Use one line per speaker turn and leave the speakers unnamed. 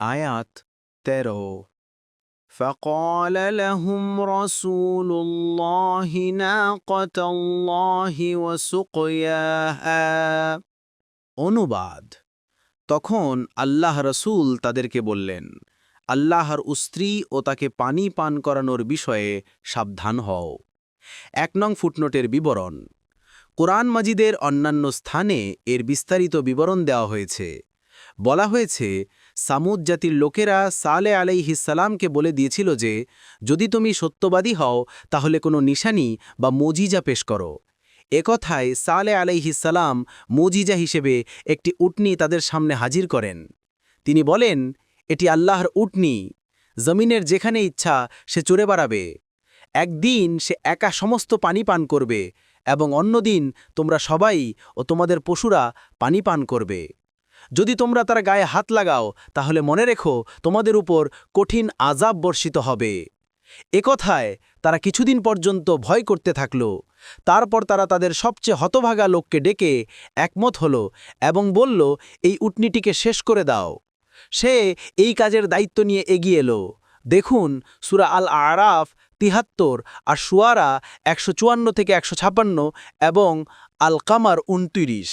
আয়াত তেরো فقال لهم رسول الله ناقة الله وسقياها অনুবাদ তখন আল্লাহ রসূল তাদেরকে বললেন আল্লাহর উস্ত্রী ও তাকে পানি পান করানোর বিষয়ে সাবধান হও এক নং ফুটনোটের বিবরণ কোরআন মাজিদের অন্যান্য স্থানে এর বিস্তারিত বিবরণ দেওয়া হয়েছে বলা হয়েছে সামুদ জাতির লোকেরা সালে আলাইহিসালামকে বলে দিয়েছিল যে, যদি তুমি সত্যবাদী হও, তাহলে কোনো নিশানি বা মজিজা পেশ করো। একথায় সালে আলাইহিসালাম মজিজা হিসেবে একটি উটনি তাদের সামনে হাজির করেন। তিনি বলেন, এটি আল্লাহর উটনি। জমিনের যেখানে ইচ্ছা, সে চড়ে বেড়াবে। একদিন সে একা সমস্ত পানি পান করবে এবং অন্যদিন তোমরা সবাই ও তোমাদের পশুরা পানি পান করবে। যদি তোমরা তার গায়ে হাত লাগাও, তাহলে মনে রেখো তোমাদের উপর কঠিন আজাব বর্ষিত হবে। একথায় তারা কিছুদিন পর্যন্ত ভয় করতে থাকল। তারপর তারা তাদের সবচেয়ে হতভাগা লোককে ডেকে একমত হল এবং বলল, এই উটনিটিকে শেষ করে দাও। সে এই কাজের দায়িত্ব নিয়ে এগিয়ে এলো। দেখুন, সুরা আল আরাফ তিহাত্তর আর সুয়ারা একশো চুয়ান্ন থেকে একশো এবং আল কামার উনতিরিশ